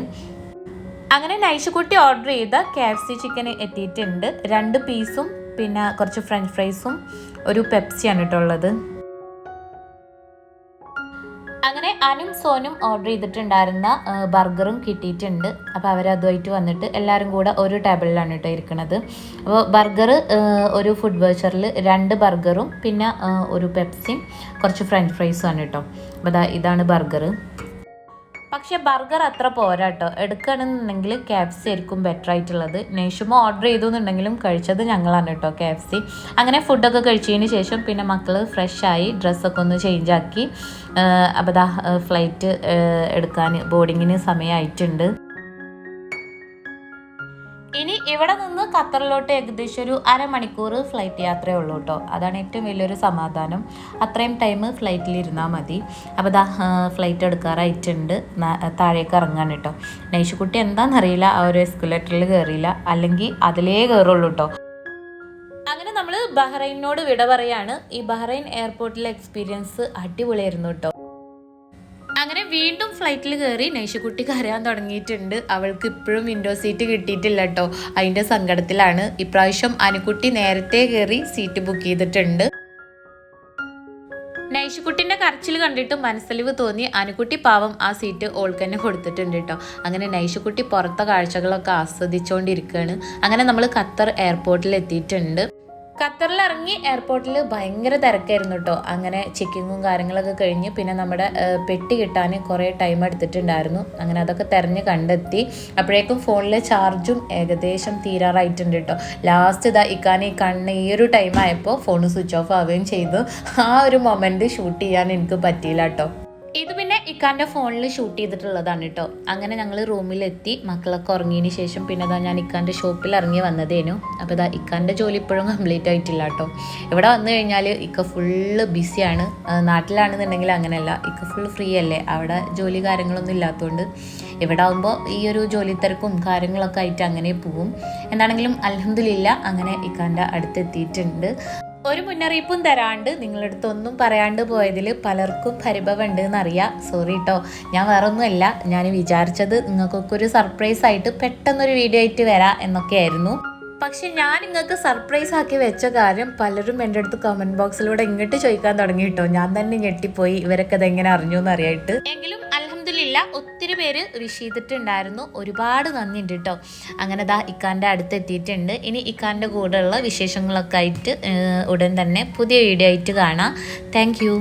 അങ്ങനെ നൈഷക്കുട്ടി ഓർഡർ ചെയ്ത കെ എഫ് സി ചിക്കൻ എത്തിയിട്ടുണ്ട്. രണ്ട് പീസും പിന്നെ കുറച്ച് ഫ്രഞ്ച് ഫ്രൈസും ഒരു പെപ്സിയാണ് കേട്ടോ ഉള്ളത്. അങ്ങനെ അനും സോനും ഓർഡർ ചെയ്തിട്ടുണ്ടായിരുന്ന ബർഗറും കിട്ടിയിട്ടുണ്ട്. അപ്പോൾ അവരതുമായിട്ട് വന്നിട്ട് എല്ലാവരും കൂടെ ഒരു ടേബിളിലാണ് കേട്ടോ ഇരിക്കുന്നത് അപ്പോൾ ബർഗർ ഒരു ഫുഡ് വൗച്ചറിൽ രണ്ട് ബർഗറും പിന്നെ ഒരു പെപ്സിയും കുറച്ച് ഫ്രഞ്ച് ഫ്രൈസും ആണ് കേട്ടോ. അപ്പോൾ ഇതാണ് ബർഗർ പക്ഷെ ബർഗർ അത്ര പോരാട്ടോ എടുക്കുകയാണെന്നുണ്ടെങ്കിൽ കെ എഫ് സി ആയിരിക്കും ബെറ്റർ ആയിട്ടുള്ളത്. നേഷുമ ഓർഡർ ചെയ്തു എന്നുണ്ടെങ്കിലും കഴിച്ചത് ഞങ്ങളാണ് കേട്ടോ കെ എഫ് സി അങ്ങനെ ഫുഡൊക്കെ കഴിച്ചതിന് ശേഷം പിന്നെ മക്കൾ ഫ്രഷായി ഡ്രസ്സൊക്കെ ഒന്ന് ചേഞ്ച് ആക്കി. അപ്പോൾ ഫ്ലൈറ്റ് എടുക്കാൻ ബോർഡിങ്ങിന് സമയമായിട്ടുണ്ട് ഖത്തറിലോട്ട് ഏകദേശം ഒരു അരമണിക്കൂർ ഫ്ലൈറ്റ് യാത്രയേ ഉള്ളൂ കേട്ടോ. അതാണ് ഏറ്റവും വലിയൊരു സമാധാനം. അത്രയും ടൈം ഫ്ലൈറ്റിൽ ഇരുന്നാൽ മതി. അപ്പോൾ ദാ ഫ്ലൈറ്റ് എടുക്കാറായിട്ടുണ്ട്. താഴേക്ക് ഇറങ്ങാൻ കേട്ടോ. നൈഷുക്കുട്ടി എന്താണെന്നറിയില്ല ആ ഒരു എസ്കുലേറ്ററിൽ കയറിയില്ല അല്ലെങ്കിൽ അതിലേ കയറുള്ളൂ കേട്ടോ. അങ്ങനെ നമ്മൾ ബഹ്റൈനോട് വിട പറയാണ്. ഈ ബഹ്റൈൻ എയർപോർട്ടിലെ എക്സ്പീരിയൻസ് അടിപൊളിയായിരുന്നു കേട്ടോ. അങ്ങനെ വീണ്ടും ഫ്ലൈറ്റിൽ കയറി നൈഷക്കുട്ടി കരയാൻ തുടങ്ങിയിട്ടുണ്ട്. അവൾക്ക് ഇപ്പോഴും വിൻഡോ സീറ്റ് കിട്ടിയിട്ടില്ല കേട്ടോ അതിന്റെ സങ്കടത്തിലാണ്. ഇപ്രാവശ്യം അനുക്കുട്ടി നേരത്തെ കയറി സീറ്റ് ബുക്ക് ചെയ്തിട്ടുണ്ട്. നൈഷിക്കുട്ടിന്റെ കരച്ചിൽ കണ്ടിട്ട് മനസ്സലിവ് തോന്നി. അനുക്കുട്ടി പാവം ആ സീറ്റ് ഓൾക്ക് തന്നെ കൊടുത്തിട്ടുണ്ട് കേട്ടോ അങ്ങനെ നൈഷുക്കുട്ടി പുറത്തെ കാഴ്ചകളൊക്കെ ആസ്വദിച്ചുകൊണ്ടിരിക്കുകയാണ് അങ്ങനെ നമ്മൾ ഖത്തർ എയർപോർട്ടിൽ എത്തിയിട്ടുണ്ട്. ഖത്തറിൽ ഇറങ്ങി എയർപോർട്ടിൽ ഭയങ്കര തിരക്കായിരുന്നു കേട്ടോ അങ്ങനെ ചെക്കിങ്ങും കാര്യങ്ങളൊക്കെ കഴിഞ്ഞ് പിന്നെ നമ്മുടെ പെട്ടി കിട്ടാൻ കുറേ ടൈം എടുത്തിട്ടുണ്ടായിരുന്നു. അങ്ങനെ അതൊക്കെ തിരഞ്ഞ് കണ്ടെത്തി. അപ്പോഴേക്കും ഫോണിലെ ചാർജും ഏകദേശം തീരാറായിട്ടുണ്ട് കേട്ടോ ലാസ്റ്റ് ഇതാ ഇക്കാൻ ഈ കണ്ണ് ഈ ഒരു ടൈം ആയപ്പോൾ ഫോൺ സ്വിച്ച് ഓഫ് ആവുകയും ചെയ്തു. ആ ഒരു മൊമെന്റ് ഷൂട്ട് ചെയ്യാൻ എനിക്ക് പറ്റിയില്ല കേട്ടോ ഇത് പിന്നെ ഇക്കാന്റെ ഫോണിൽ ഷൂട്ട് ചെയ്തിട്ടുള്ളതാണ് കേട്ടോ അങ്ങനെ ഞങ്ങൾ റൂമിലെത്തി മക്കളൊക്കെ ഉറങ്ങിയതിന് ശേഷം പിന്നെ ഇതാ ഞാൻ ഇക്കാന്റെ ഷോപ്പിൽ ഇറങ്ങി വന്നതേനു. അപ്പോൾ ഇതാ ഇക്കാന്റെ ജോലി ഇപ്പോഴും കംപ്ലീറ്റ് ആയിട്ടില്ല കേട്ടോ ഇവിടെ വന്നു കഴിഞ്ഞാൽ ഇക്ക ഫുള്ള് ബിസിയാണ് നാട്ടിലാണെന്നുണ്ടെങ്കിൽ അങ്ങനെയല്ല. ഇക്ക ഫുൾ ഫ്രീ അല്ലേ? അവിടെ ജോലി കാര്യങ്ങളൊന്നും ഇല്ലാത്തതുകൊണ്ട് ഇവിടെ ആകുമ്പോൾ ഈ ഒരു ജോലി തിരക്കും കാര്യങ്ങളൊക്കെ ആയിട്ട് അങ്ങനെ പോവും. എന്താണെങ്കിലും അലഹമില്ല അങ്ങനെ ഇക്കാന്റെ അടുത്തെത്തിയിട്ടുണ്ട്. ഒരു മുന്നറിയിപ്പും തരാണ്ട് നിങ്ങളടുത്ത് ഒന്നും പറയാണ്ട് പോയതിൽ പലർക്കും പരിഭവമുണ്ട് എന്നറിയാം സോറി കേട്ടോ ഞാൻ വേറെ ഒന്നുമല്ല ഞാൻ വിചാരിച്ചത് നിങ്ങൾക്കൊക്കെ ഒരു സർപ്രൈസ് ആയിട്ട് പെട്ടെന്നൊരു വീഡിയോ ആയിട്ട് വരാം എന്നൊക്കെയായിരുന്നു. പക്ഷെ ഞാൻ നിങ്ങൾക്ക് സർപ്രൈസ് ആക്കി വെച്ച കാര്യം പലരും എന്റെ അടുത്ത് കമന്റ് ബോക്സിലൂടെ ഇങ്ങോട്ട് ചോദിക്കാൻ തുടങ്ങി കേട്ടോ ഞാൻ തന്നെ ഞെട്ടിപ്പോയി. ഇവരൊക്കെ അതെങ്ങനെ അറിഞ്ഞു എന്നറിയായിട്ട്. എങ്കിലും അലഹമില്ല ഒത്തിരി പേര് വിഷ് ചെയ്തിട്ടുണ്ടായിരുന്നു. ഒരുപാട് നന്ദിയുണ്ട് കേട്ടോ അങ്ങനെ ദാ ഇക്കാന്റെ അടുത്ത് എത്തിയിട്ടുണ്ട്. ഇനി ഇക്കാന്റെ കൂടെയുള്ള വിശേഷങ്ങളൊക്കെ ആയിട്ട് ഉടൻ തന്നെ പുതിയ വീഡിയോ ആയിട്ട് കാണാം. താങ്ക്